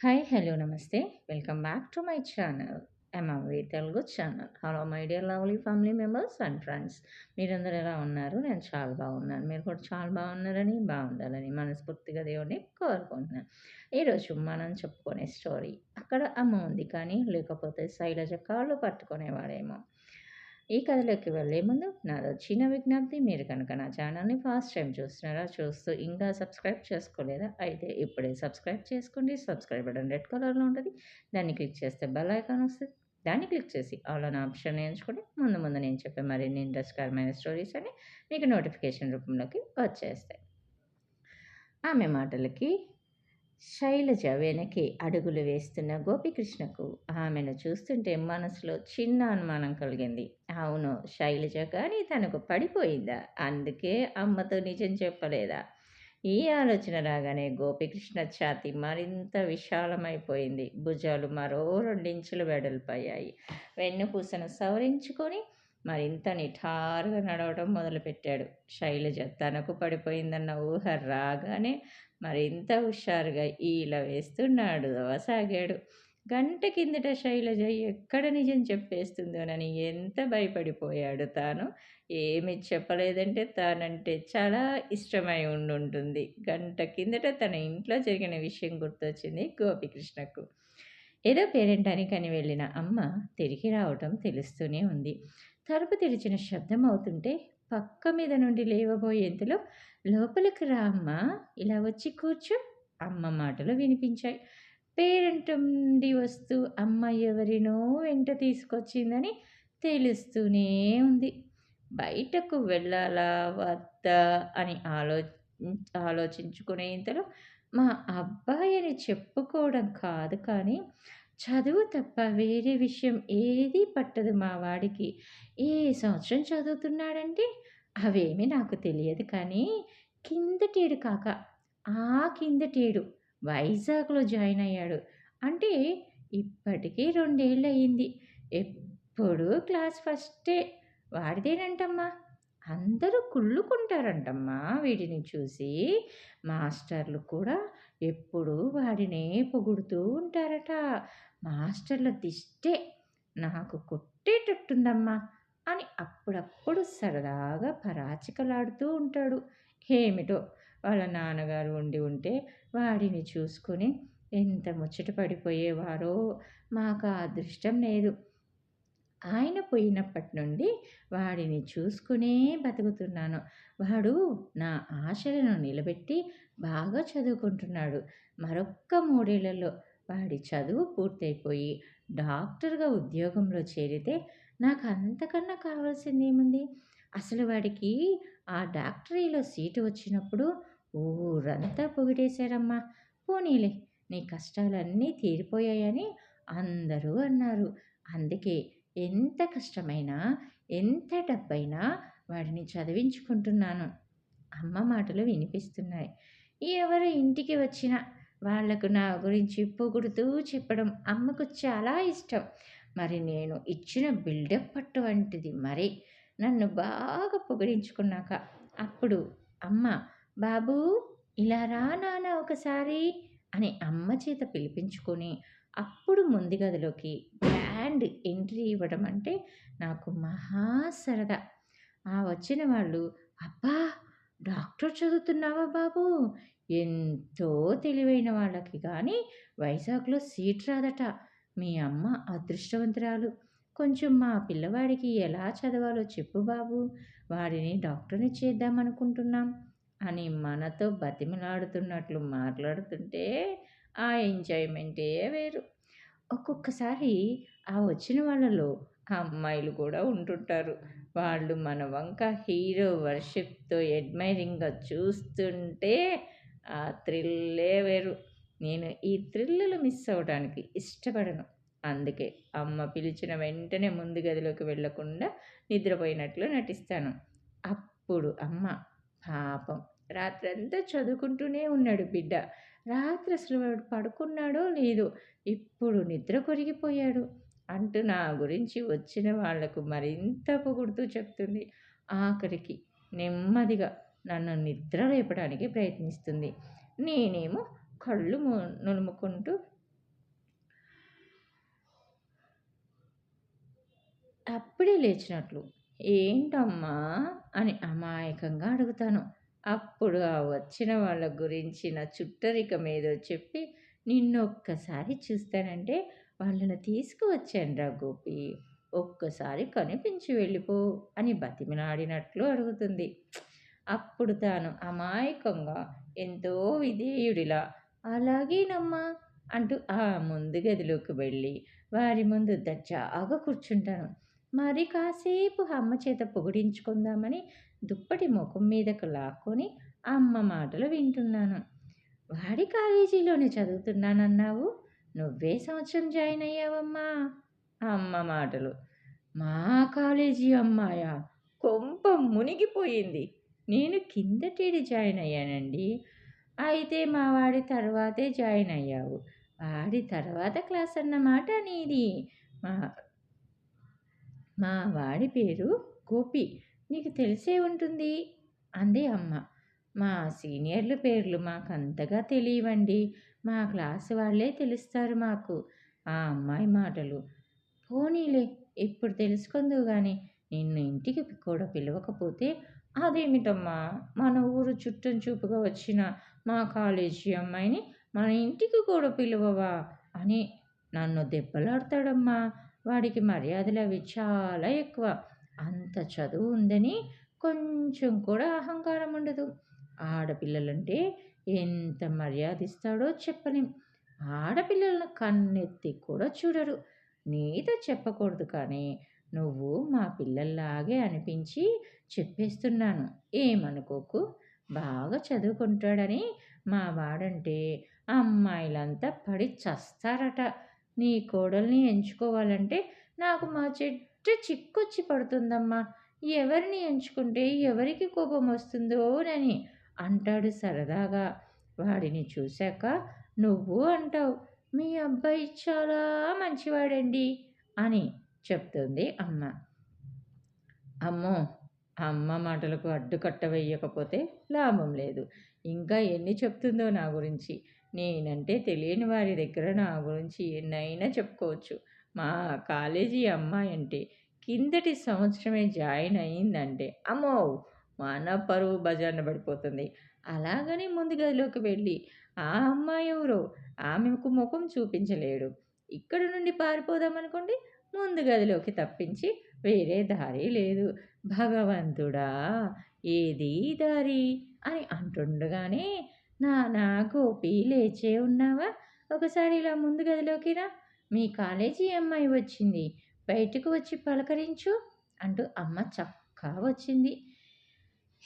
Hi hello namaste welcome back to my channel MMV Telugu channel hello my dear lovely family members and friends మీరందరూ ఎలా ఉన్నారు? నేను చాలా బాగున్నాను. మీరు కూడా చాలా బాగున్నారని బాగుండాలని మనస్ఫూర్తిగా దేవుడిని కోరుకుంటున్నాను ఈరోజు మనం చెప్పుకునే స్టోరీ అక్కడ అమ్మ ఉంది కానీ లేకపోతే శైలజ కాళ్ళు పట్టుకునేవాడేమో. ఈ కథలోకి వెళ్ళే ముందు నాదో చిన్న విజ్ఞప్తి మీరు కనుక నా ఛానల్ని ఫస్ట్ టైం చూస్తున్నారా చూస్తూ ఇంకా సబ్స్క్రైబ్ చేసుకోలేదా అయితే ఇప్పుడే సబ్స్క్రైబ్ చేసుకోండి. సబ్స్క్రైబ్ బటన్ రెడ్ కలర్లో ఉంటుంది. దాన్ని క్లిక్ చేస్తే బెల్ ఐకాన్ వస్తుంది. దాన్ని క్లిక్ చేసి ఆల్ అనే ఆప్షన్ ఎంచుకొని ముందు ముందు నేను చెప్పే మరిన్ని ఇంట్రెస్ట్కరమైన స్టోరీస్ అని మీకు నోటిఫికేషన్ రూపంలోకి వచ్చేస్తాయి. ఆమె మాటలకి శైలజ వెనకి అడుగులు వేస్తున్న గోపికృష్ణకు ఆమెను చూస్తుంటే మనసులో చిన్న అనుమానం కలిగింది. అవును శైలజ కానీ తనకు పడిపోయిందా? అందుకే అమ్మతో నిజం చెప్పలేదా? ఈ ఆలోచన రాగానే గోపికృష్ణ ఛాతి మరింత విశాలమైపోయింది. భుజాలు మరో రెండించులు వెడల్పోయాయి వెన్నుపూసను సవరించుకొని మరింత నిఠారుగా నడవడం మొదలుపెట్టాడు. శైలజ తనకు పడిపోయిందన్న ఊహ రాగానే మరింత హుషారుగా ఈల వేస్తున్నాడు అవసాగాడు గంట కిందట శైలజ ఎక్కడ నిజం చెప్పేస్తుందోనని ఎంత భయపడిపోయాడు తాను? ఏమి చెప్పలేదంటే తానంటే చాలా ఇష్టమై ఉండుంటుంది. గంట కిందట తన ఇంట్లో జరిగిన విషయం గుర్తొచ్చింది గోపికృష్ణకు. ఏదో పేరెంటానికని వెళ్ళిన అమ్మ తిరిగి రావటం తెలుస్తూనే ఉంది. తలుపు తెరిచిన శబ్దం అవుతుంటే పక్క మీద నుండి లేవబోయేంతలో లోపలికి రా అమ్మ ఇలా వచ్చి కూర్చో అమ్మ మాటలు వినిపించాయి. పేరెంట్ నుండి వస్తూ అమ్మ ఎవరినో వెంట తీసుకొచ్చిందని తెలుస్తూనే ఉంది. బయటకు వెళ్ళాలా వద్దా అని ఆలో ఆలోచించుకునే ఇంతలో మా అబ్బాయి అని చెప్పుకోవడం కాదు కానీ చదువు తప్ప వేరే విషయం ఏదీ పట్టదు మా వాడికి. ఏ సంవత్సరం చదువుతున్నాడంటే అవేమి నాకు తెలియదు కానీ కిందటేడు కాక ఆ కిందటేడు వైజాగ్లో జాయిన్ అయ్యాడు. అంటే ఇప్పటికీ రెండేళ్ళు అయ్యింది ఎప్పుడూ క్లాస్ ఫస్టే. వాడిదేనంటమ్మా. అందరూ కుళ్ళుకుంటారంటమ్మా వీడిని చూసి. మాస్టర్లు కూడా ఎప్పుడూ వాడినే పొగుడుతూ ఉంటారట. మాస్టర్ల దిష్టే నాకు కొట్టేటట్టుందమ్మా అని అప్పుడప్పుడు సరదాగా పరాచికలాడుతూ ఉంటాడు. ఏమిటో వాళ్ళ నాన్నగారు ఉండి ఉంటే వాడిని చూసుకొని ఎంత ముచ్చట పడిపోయేవారో మాకు అదృష్టం లేదు. ఆయన పోయినప్పటి నుండి వాడిని చూసుకునే బతుకుతున్నాను. వాడు నా ఆశలను నిలబెట్టి బాగా చదువుకుంటున్నాడు. మరొక్క మూడేళ్ళలో వాడి చదువు పూర్తయిపోయి డాక్టర్గా ఉద్యోగంలో చేరితే నాకు అంతకన్నా కావాల్సింది ఏముంది అసలు వాడికి ఆ డాక్టరీలో సీటు వచ్చినప్పుడు ఊరంతా పొగిడేశారమ్మా. పోనీలే నీ కష్టాలన్నీ తీరిపోయాయని అందరూ అన్నారు. అందుకే ఎంత కష్టమైనా ఎంత డబ్బైనా వాడిని చదివించుకుంటున్నాను. అమ్మ మాటలు వినిపిస్తున్నాయి. ఎవరు ఇంటికి వచ్చినా వాళ్ళకు నా గురించి పొగుడుతూ చెప్పడం అమ్మకు చాలా ఇష్టం. మరి నేను ఇచ్చిన బిల్డప్ అటువంటిది మరి నన్ను బాగా పొగిడించుకున్నాక అప్పుడు అమ్మ బాబూ ఇలా రా నాన్న ఒకసారి అని అమ్మ చేత పిలిపించుకొని అప్పుడు ముందు గదిలోకి గ్రాండ్ ఎంట్రీ ఇవ్వడం అంటే నాకు మహా సరదా. ఆ వచ్చిన వాళ్ళు అబ్బా! డాక్టర్ చదువుతున్నావా బాబు? ఎంతో తెలివైన వాళ్ళకి కానీ వైజాగ్లో సీట్ రాదట. మీ అమ్మ అదృష్టవంతురాలు. కొంచెం మా పిల్లవాడికి ఎలా చదవాలో చెప్పు బాబు. వాడిని డాక్టర్ని చేద్దామనుకుంటున్నాం అని మనతో బతిమలాడుతున్నట్లు మాట్లాడుతుంటే ఆ ఎంజాయ్మెంటే వేరు. ఒక్కొక్కసారి ఆ వచ్చిన వాళ్ళలో అమ్మాయిలు కూడా ఉంటుంటారు. వాళ్ళు మన వంక హీరో వర్షిప్తో అడ్మైరింగ్గా చూస్తుంటే ఆ థ్రిల్లే వేరు. నేను ఈ థ్రిల్లు మిస్ అవ్వడానికి ఇష్టపడను. అందుకే అమ్మ పిలిచిన వెంటనే ముందు గదిలోకి వెళ్ళకుండా నిద్రపోయినట్లు నటిస్తాను. అప్పుడు అమ్మ పాపం రాత్రంతా చదువుకుంటూనే ఉన్నాడు బిడ్డ. రాత్రి అసలు పడుకున్నాడో లేదో ఇప్పుడు నిద్ర కొరిగిపోయాడు. అంటూ నా గురించి వచ్చిన వాళ్ళకు మరింత పొగుడుతూ చెప్తుంది. ఆఖరికి నెమ్మదిగా నన్ను నిద్ర లేపడానికి ప్రయత్నిస్తుంది. నేనేమో కళ్ళు నులుముకుంటూ అప్పుడే లేచినట్లు ఏంటమ్మా? అని అమాయకంగా అడుగుతాను. అప్పుడు ఆ వచ్చిన వాళ్ళ గురించి నా చుట్టరిక మీద చెప్పి నిన్నొక్కసారి చూస్తానంటే వాళ్ళని తీసుకువచ్చానురా గోపి. ఒక్కసారి కనిపించి వెళ్ళిపో అని బతిమిలాడినట్లు అడుగుతుంది. అప్పుడు తాను అమాయకంగా ఎంతో విధేయుడిలా అలాగేనమ్మా అంటూ ఆ ముందు గదిలోకి వెళ్ళి వారి ముందు దర్జాగా కూర్చుంటాను. మరి కాసేపు అమ్మ చేత పొగిడించుకుందామని దుప్పటి ముఖం మీదకు లాక్కొని అమ్మ మాటలు వింటున్నాను. వాడి కాలేజీలోనే చదువుతున్నానన్నావు? నువ్వే సంవత్సరం జాయిన్ అయ్యావమ్మా. అమ్మ మాటలు. మా కాలేజీ అమ్మాయా కొంప మునిగిపోయింది. నేను కిందటేడి జాయిన్ అయ్యానండి. అయితే మా వాడి తర్వాతే జాయిన్ అయ్యావు. వాడి తర్వాత క్లాస్ అన్నమాట నీది. మా మా వాడి పేరు గోపి. నీకు తెలిసే ఉంటుంది? అంది అమ్మ. మా సీనియర్ల పేర్లు మాకు అంతగా తెలియవండి. మా క్లాస్ వాళ్ళే తెలుస్తారు మాకు. ఆ అమ్మాయి మాటలు పోనీలే ఇప్పుడు తెలుసుకుందు కానీ నిన్ను ఇంటికి కూడా పిలవకపోతే అదేమిటమ్మా? మన ఊరు చుట్టం చూపుగా వచ్చిన మా కాలేజీ అమ్మాయిని మన ఇంటికి కూడా పిలువవా? అని నన్ను దెబ్బలాడతాడమ్మా. వాడికి మర్యాదలు అవి చాలా ఎక్కువ. అంత చదువు ఉందని కొంచెం కూడా అహంకారం ఉండదు. ఆడపిల్లలంటే ఎంత మర్యాద ఇస్తాడో చెప్పలేం. ఆడపిల్లలను కన్నెత్తి కూడా చూడరు నీతో చెప్పకూడదు కానీ నువ్వు మా పిల్లల్లాగే అనిపించి చెప్పేస్తున్నాను. ఏమనుకోకు? బాగా చదువుకుంటాడని మా వాడంటే అమ్మాయిలంతా పడి చస్తారట. నీ కోడల్ని ఎంచుకోవాలంటే నాకు మా చెట్టు చిక్కొచ్చి పడుతుందమ్మా. ఎవరిని ఎంచుకుంటే ఎవరికి కోపం వస్తుందోనని అంటాడు సరదాగా. వాడిని చూశాక నువ్వు అంటావు. మీ అబ్బాయి చాలా మంచివాడండి అని చెప్తుంది అమ్మ. అమ్మో అమ్మ మాటలకు అడ్డుకట్ట వేయకపోతే లాభం లేదు. ఇంకా ఎన్ని చెప్తుందో నా గురించి. నేనంటే తెలియని వారి దగ్గర నా గురించి ఎన్నైనా చెప్పుకోవచ్చు. మా కాలేజీ అమ్మాయి అంటే కిందటి సంవత్సరమే జాయిన్ అయ్యిందంటే. అమ్మో! మన పరువు బజార్న పడిపోతుంది. అలాగని ముందు గదిలోకి వెళ్ళి ఆ అమ్మాయి ఎవరో? ఆమెకు ముఖం చూపించలేడు. ఇక్కడ నుండి పారిపోదామనుకోండి ముందు గదిలోకి తప్పించి వేరే దారి లేదు. భగవంతుడా ఏది దారి? అని అంటుండగానే నానా గోపి లేచే ఉన్నావా? ఒకసారి ఇలా ముందు గదిలోకి రా. మీ కాలేజీ అమ్మాయి వచ్చింది. బయటకు వచ్చి పలకరించు అంటూ అమ్మ చక్కా వచ్చింది.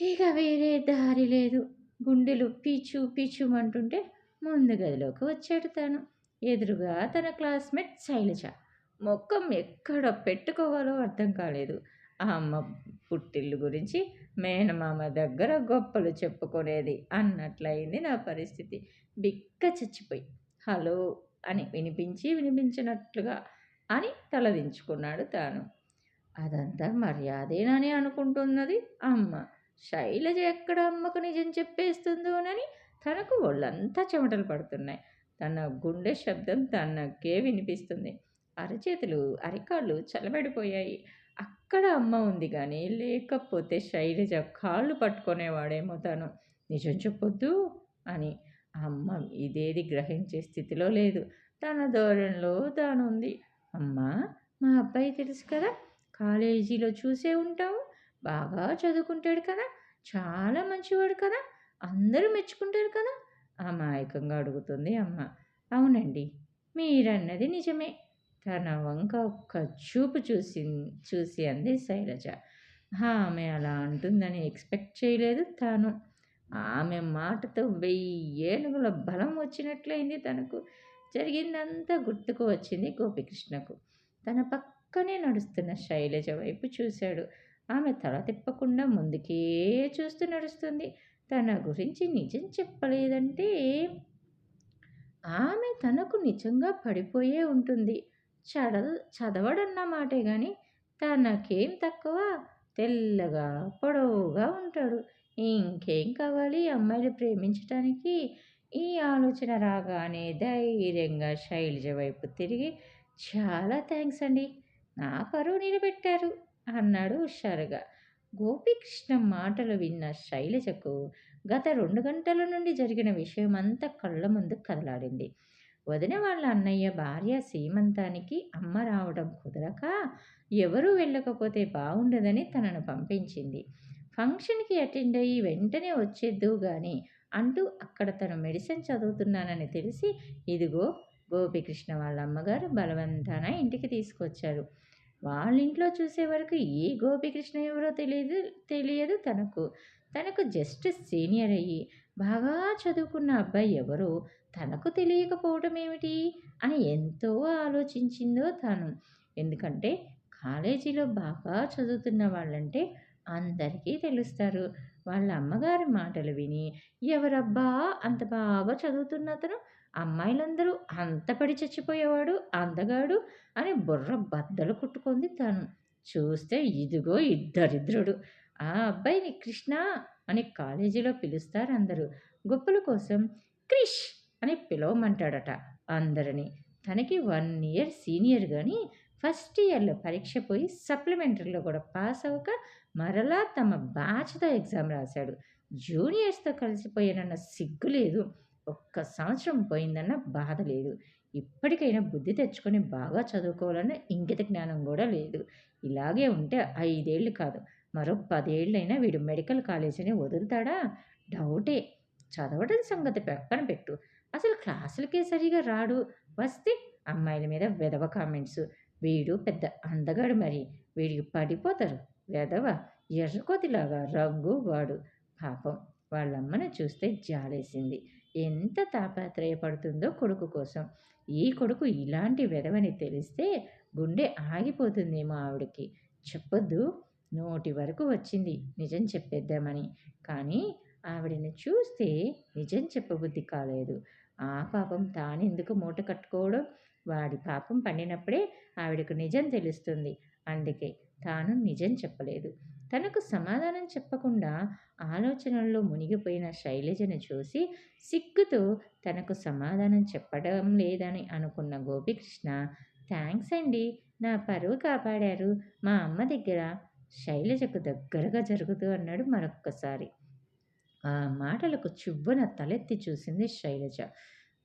ఇక వేరే దారి లేదు. గుండెలు పీచు పీచుమంటుంటే ముందు గదిలోకి వచ్చాడు తను. ఎదురుగా తన క్లాస్మేట్ శైలజ. మొక్కం ఎక్కడ పెట్టుకోవాలో అర్థం కాలేదు. ఆ అమ్మ పుట్టిల్లు గురించి మేనమామ దగ్గర గొప్పలు చెప్పుకునేది అన్నట్లయింది నా పరిస్థితి. బిక్క చచ్చిపోయి. హలో అని వినిపించి వినిపించినట్లుగా అని తలదించుకున్నాడు తాను. అదంతా మర్యాదేనని అనుకుంటున్నది అమ్మ. శైలజ ఎక్కడ అమ్మకు నిజం చెప్పేస్తుందోనని తనకు ఒళ్ళంతా చెమటలు పడుతున్నాయి. తన గుండె శబ్దం తనకే వినిపిస్తుంది. అరచేతులు అరికాళ్ళు చలబడిపోయాయి అక్కడ అమ్మ ఉంది కానీ లేకపోతే శైలజ కాళ్ళు పట్టుకునేవాడేమో తను. నిజం చెప్పొద్దు అని. అమ్మ ఇదేది గ్రహించే స్థితిలో లేదు. తన ధోరణిలో తానుంది. అమ్మ మా అబ్బాయి తెలుసు కదా? కాలేజీలో చూసే ఉంటావు? బాగా చదువుకుంటాడు కదా! చాలా మంచివాడు కదా! అందరూ మెచ్చుకుంటారు కదా! అమాయకంగా అడుగుతుంది అమ్మ. అవునండి మీరన్నది నిజమే. తన వంక ఒక్క చూపు చూసి చూసి అంది శైలజ. ఆమె అలా అంటుందని ఎక్స్పెక్ట్ చేయలేదు తాను. ఆమె మాటతో వెయ్యి ఏనుగుల బలం వచ్చినట్లయింది తనకు. జరిగిందంతా గుర్తుకు వచ్చింది గోపికృష్ణకు. తన పక్కనే నడుస్తున్న శైలజ వైపు చూశాడు. ఆమె తల తిప్పకుండా ముందుకే చూస్తూ నడుస్తుంది. తన గురించి నిజం చెప్పలేదంటే ఆమె తనకు నిజంగా పడిపోయే ఉంటుంది. చడ చదవడన్న మాటే కానీ తనకేం తక్కువ? తెల్లగా పొడవుగా ఉంటాడు. ఇంకేం కావాలి? అమ్మాయిలు ప్రేమించడానికి ఈ ఆలోచన రాగానే ధైర్యంగా శైలజ వైపు తిరిగి చాలా థ్యాంక్స్ అండి. నా పరువు నిలబెట్టారు. అన్నాడు హుషారుగా. గోపీకృష్ణ మాటలు విన్న శైలజకు గత రెండు గంటల నుండి జరిగిన విషయమంతా కళ్ళ ముందు కదలాడింది. వదిన వాళ్ళ అన్నయ్య భార్య సీమంతానికి అమ్మ రావడం కుదరక ఎవరూ వెళ్ళకపోతే బాగుండదని తనను పంపించింది. ఫంక్షన్కి అటెండ్ అయ్యి వెంటనే వచ్చేద్దు కానీ అంటూ అక్కడ తను మెడిసిన్ చదువుతున్నానని తెలిసి ఇదిగో గోపికృష్ణ వాళ్ళ అమ్మగారు బలవంతాన ఇంటికి తీసుకొచ్చారు. వాళ్ళ ఇంట్లో చూసే వరకు ఏ గోపికృష్ణ ఎవరో తెలియదు తెలియదు తనకు. తనకు జస్ట్ సీనియర్ అయ్యి బాగా చదువుకున్న అబ్బాయి ఎవరో తనకు తెలియకపోవడం ఏమిటి అని ఎంతో ఆలోచించిందో తాను. ఎందుకంటే కాలేజీలో బాగా చదువుతున్న వాళ్ళంటే అందరికీ తెలుస్తారు. వాళ్ళ అమ్మగారి మాటలు విని ఎవరబ్బా అంత బాగా చదువుతున్న అతను? అమ్మాయిలందరూ అంత పడి చచ్చిపోయేవాడు అందగాడు అని బుర్ర బద్దలు కుట్టుకుంది తను. చూస్తే ఇదిగో ఇద్దరిద్రుడు ఆ అబ్బాయిని కృష్ణ అని కాలేజీలో పిలుస్తారు అందరూ గొప్పల కోసం క్రిష్ అని పిలవమంటాడట అందరిని. తనకి వన్ ఇయర్ సీనియర్ కానీ ఫస్ట్ ఇయర్లో పరీక్ష పోయి సప్లిమెంటరీలో కూడా పాస్ అవ్వక మరలా తమ బ్యాచ్తో ఎగ్జామ్ రాశాడు. జూనియర్స్తో కలిసిపోయానన్న సిగ్గు లేదు. ఒక్క సంవత్సరం పోయిందన్న బాధ లేదు. ఇప్పటికైనా బుద్ధి తెచ్చుకొని బాగా చదువుకోవాలన్న ఇంకిత జ్ఞానం కూడా లేదు. ఇలాగే ఉంటే ఐదేళ్ళు కాదు మరో పదేళ్ళైనా వీడు మెడికల్ కాలేజీని వదులుతాడా? డౌటే. చదవడం సంగతి పక్కన పెట్టు. అసలు క్లాసులకే సరిగా రాడు. వస్తే అమ్మాయిల మీద విధవ కామెంట్స్. వీడు పెద్ద అందగాడు మరి. వీడికి పడిపోతారు. వెదవ ఎర్రకోతిలాగా రంగు వాడు పాపం వాళ్ళమ్మని చూస్తే జాలేసింది. ఎంత తాపత్రయపడుతుందో కొడుకు కోసం. ఈ కొడుకు ఇలాంటి వెధవని తెలిస్తే గుండె ఆగిపోతుందేమో ఆవిడకి. చెప్పొద్దు నోటి వరకు వచ్చింది నిజం చెప్పేద్దామని. కానీ ఆవిడని చూస్తే నిజం చెప్పబుద్ధి కాలేదు. ఆ పాపం తానెందుకు మూట కట్టుకోవడం? వాడి పాపం పండినప్పుడే ఆవిడకు నిజం తెలుస్తుంది. అందుకే తాను నిజం చెప్పలేదు. తనకు సమాధానం చెప్పకుండా ఆలోచనల్లో మునిగిపోయిన శైలజను చూసి సిగ్గుతో తనకు సమాధానం చెప్పడం లేదని అనుకున్న గోపికృష్ణ థ్యాంక్స్ అండి నా పరువు కాపాడారు. మా అమ్మ దగ్గర శైలజకు దగ్గరగా జరుగుతూ అన్నాడు మరొక్కసారి. ఆ మాటలకు చువ్వన తలెత్తి చూసింది శైలజ.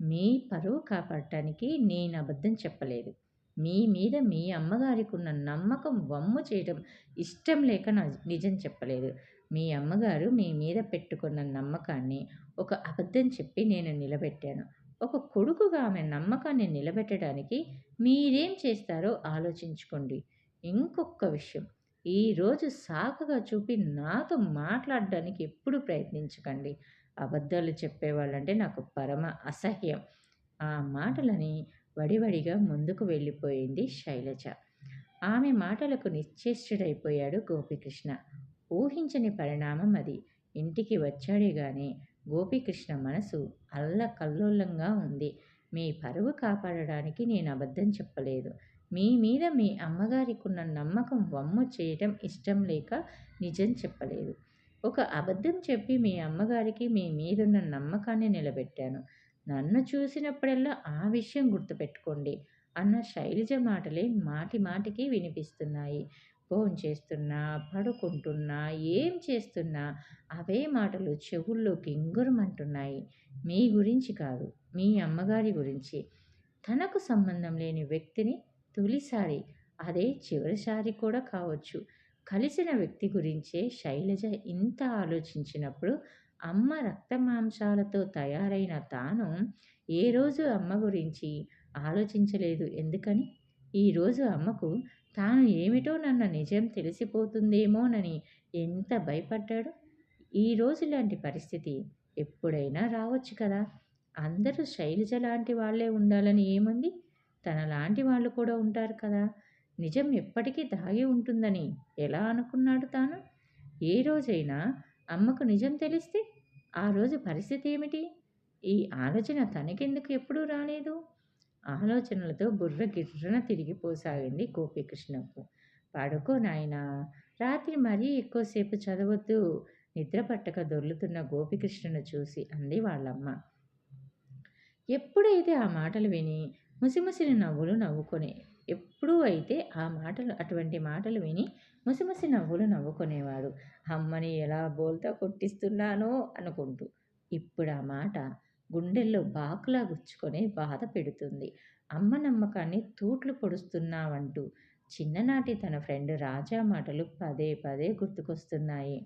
మీ పరువు కాపాడటానికి నేను అబద్ధం చెప్పలేదు. మీ మీద మీ అమ్మగారికి ఉన్న నమ్మకం వమ్ము చేయడం ఇష్టం లేక నా నిజం చెప్పలేదు. మీ అమ్మగారు మీ మీద పెట్టుకున్న నమ్మకాన్ని ఒక అబద్ధం చెప్పి నేను నిలబెట్టాను. ఒక కొడుకుగా ఆమె నమ్మకాన్ని నిలబెట్టడానికి మీరేం చేస్తారో ఆలోచించుకోండి. ఇంకొక విషయం. ఈరోజు సాకుగా చూపి నాతో మాట్లాడడానికి ఎప్పుడు ప్రయత్నించకండి. అబద్ధాలు చెప్పేవాళ్ళంటే నాకు పరమ అసహ్యం. ఆ మాటలని వడివడిగా ముందుకు వెళ్ళిపోయింది శైలజ. ఆమె మాటలకు నిశ్చేష్టుడైపోయాడు గోపికృష్ణ. ఊహించని పరిణామం అది. ఇంటికి వచ్చాడేగానే గోపికృష్ణ మనసు అల్లకల్లోలంగా ఉంది. మీ పరువు కాపాడడానికి నేను అబద్ధం చెప్పలేదు. మీ మీద మీ అమ్మగారికున్న నమ్మకం వమ్ము చేయటం ఇష్టం లేక నిజం చెప్పలేదు. ఒక అబద్ధం చెప్పి మీ అమ్మగారికి మీ మీదున్న నమ్మకాన్ని నిలబెట్టాను. నన్ను చూసినప్పుడల్లా ఆ విషయం గుర్తుపెట్టుకోండి అన్న శైలజ మాటలే మాటి మాటికి వినిపిస్తున్నాయి. ఫోన్ చేస్తున్నా పడుకుంటున్నా ఏం చేస్తున్నా అవే మాటలు చెవుల్లో గింగురమంటున్నాయి మీ గురించి కాదు మీ అమ్మగారి గురించి. తనకు సంబంధం లేని వ్యక్తిని తొలిసారి అదే చివరిసారి కూడా కావచ్చు. కలిసిన వ్యక్తి గురించే శైలజ ఇంత ఆలోచించినప్పుడు అమ్మ రక్తమాంసాలతో తయారైన తాను ఏ రోజు అమ్మ గురించి ఆలోచించలేదు. ఎందుకని? ఈరోజు అమ్మకు తాను ఏమిటో నన్న నిజం తెలిసిపోతుందేమోనని ఎంత భయపడ్డాడు? ఈరోజు లాంటి పరిస్థితి ఎప్పుడైనా రావచ్చు కదా. అందరూ శైలజ లాంటి వాళ్ళే ఉండాలని ఏముంది? తన లాంటి వాళ్ళు కూడా ఉంటారు కదా. నిజం ఎప్పటికీ దాగి ఉంటుందని ఎలా అనుకున్నాడు తాను? ఏ రోజైనా అమ్మకు నిజం తెలిస్తే ఆ రోజు పరిస్థితి ఏమిటి? ఈ ఆలోచన తనకెందుకు ఎప్పుడూ రాలేదు? ఆలోచనలతో బుర్ర గిర్రన తిరిగిపోసాగింది గోపీకృష్ణకు. పడుకో నాయనా. రాత్రి మరీ ఎక్కువసేపు చదవద్దు. నిద్ర పట్టక దొర్లుతున్న గోపికృష్ణను చూసి అంది వాళ్ళమ్మ. ఎప్పుడైతే ఆ మాటలు విని ముసిముసిని నవ్వులు నవ్వుకొని ఎప్పుడూ అయితే ఆ మాటలు అటువంటి మాటలు విని ముసిముసి నవ్వులు నవ్వుకునేవాడు అమ్మని ఎలా బోల్తా కొట్టిస్తున్నానో అనుకుంటూ. ఇప్పుడు ఆ మాట గుండెల్లో బాకులా గుచ్చుకొని బాధ పెడుతుంది. అమ్మ నమ్మకాన్ని తూట్లు పొడుస్తున్నావంటూ చిన్ననాటి తన ఫ్రెండ్ రాజా మాటలు పదే పదే గుర్తుకొస్తున్నాయి.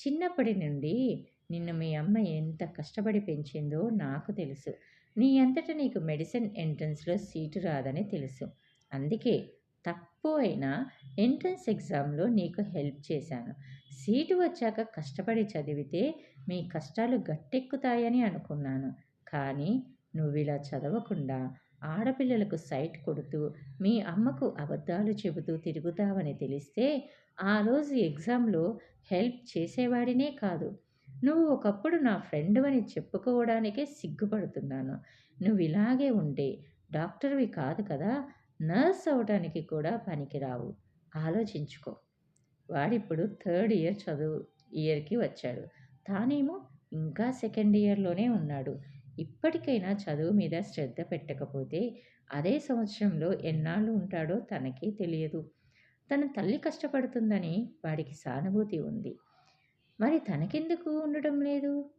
చిన్నప్పటి నుండి నిన్ను మీ అమ్మ ఎంత కష్టపడి పెంచిందో నాకు తెలుసు. నీ అంతటా నీకు మెడిసిన్ ఎంట్రన్స్లో సీటు రాదని తెలుసు. అందుకే తప్ప అయినా ఎంట్రన్స్ ఎగ్జామ్లో నీకు హెల్ప్ చేశాను. సీటు వచ్చాక కష్టపడి చదివితే మీ కష్టాలు గట్టెక్కుతాయని అనుకున్నాను. కానీ నువ్వు ఇలా చదవకుండా ఆడపిల్లలకు సైట్ కొడుతూ మీ అమ్మకు అబద్ధాలు చెబుతూ తిరుగుతావని తెలిస్తే ఆ రోజు ఎగ్జామ్లో హెల్ప్ చేసేవాడినే కాదు. నువ్వు ఒకప్పుడు నా ఫ్రెండ్ అని చెప్పుకోవడానికే సిగ్గుపడుతున్నాను. నువ్వు ఇలాగే ఉంటే డాక్టర్వి కాదు కదా నర్స్ అవడానికి కూడా పనికిరావు. ఆలోచించుకో. వాడిప్పుడు థర్డ్ ఇయర్ చదువు ఇయర్కి వచ్చాడు. తానేమో ఇంకా సెకండ్ ఇయర్లోనే ఉన్నాడు. ఇప్పటికైనా చదువు మీద శ్రద్ధ పెట్టకపోతే అదే సంవత్సరంలో ఎన్నాళ్ళు ఉంటాడో తనకి తెలియదు. తన తల్లి కష్టపడుతుందని వాడికి సానుభూతి ఉంది. మరి తనకెందుకు ఉండటం లేదు?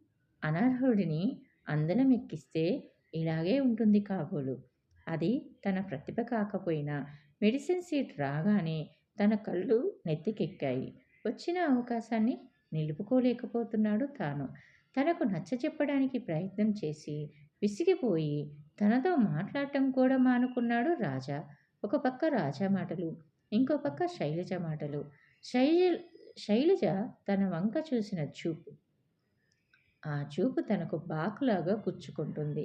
అనర్హుడిని అందలం ఎక్కిస్తే ఇలాగే ఉంటుంది కాబోలు. అది తన ప్రతిభ కాకపోయినా మెడిసిన్ సీట్ రాగానే తన కళ్ళు నెత్తికెక్కాయి. వచ్చిన అవకాశాన్ని నిలుపుకోలేకపోతున్నాడు తాను. తనకు నచ్చ చెప్పడానికి ప్రయత్నం చేసి విసిగిపోయి తనతో మాట్లాడటం కూడా మానుకున్నాడు రాజా. ఒక పక్క రాజా మాటలు ఇంకో పక్క శైలజ మాటలు. శైల శైలజ తన వంక చూసిన చూపు ఆ చూపు తనకు బాకులాగా గుచ్చుకుంటుంది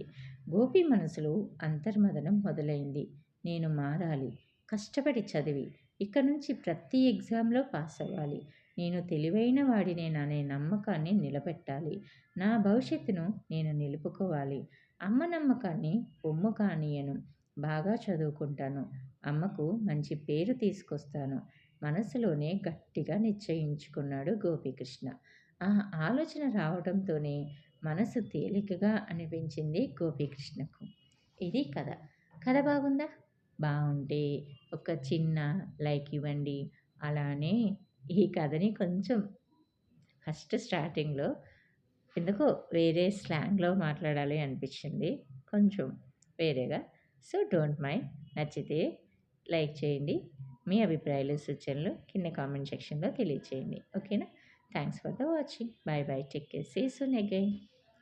గోపి మనసులో అంతర్మదనం మొదలైంది. నేను మారాలి. కష్టపడి చదివి ఇక నుంచి ప్రతి ఎగ్జామ్లో పాస్ అవ్వాలి నేను తెలివైన వాడినేననే నమ్మకాన్ని నిలబెట్టాలి. నా భవిష్యత్తును నేను నిలుపుకోవాలి. అమ్మ నమ్మకాన్ని బొమ్ము కానీయను. బాగా చదువుకుంటాను. అమ్మకు మంచి పేరు తీసుకొస్తాను. మనసులోనే గట్టిగా నిశ్చయించుకున్నాడు గోపికృష్ణ. ఆ ఆలోచన రావడంతోనే మనసు తేలికగా అనిపించింది గోపీకృష్ణకు. ఇది కథ. కథ బాగుందా? బాగుంటే ఒక చిన్న లైక్ ఇవ్వండి. అలానే ఈ కథని కొంచెం ఫస్ట్ స్టార్టింగ్లో ఎందుకో వేరే స్లాంగ్లో మాట్లాడాలి అనిపించింది. కొంచెం వేరేగా. So don't mind. నచ్చితే లైక్ చేయండి. మీ అభిప్రాయాలు సూచనలు కింద కామెంట్ సెక్షన్లో తెలియచేయండి. ఓకేనా? Thanks for the watching. Bye bye. Take care. See you soon again.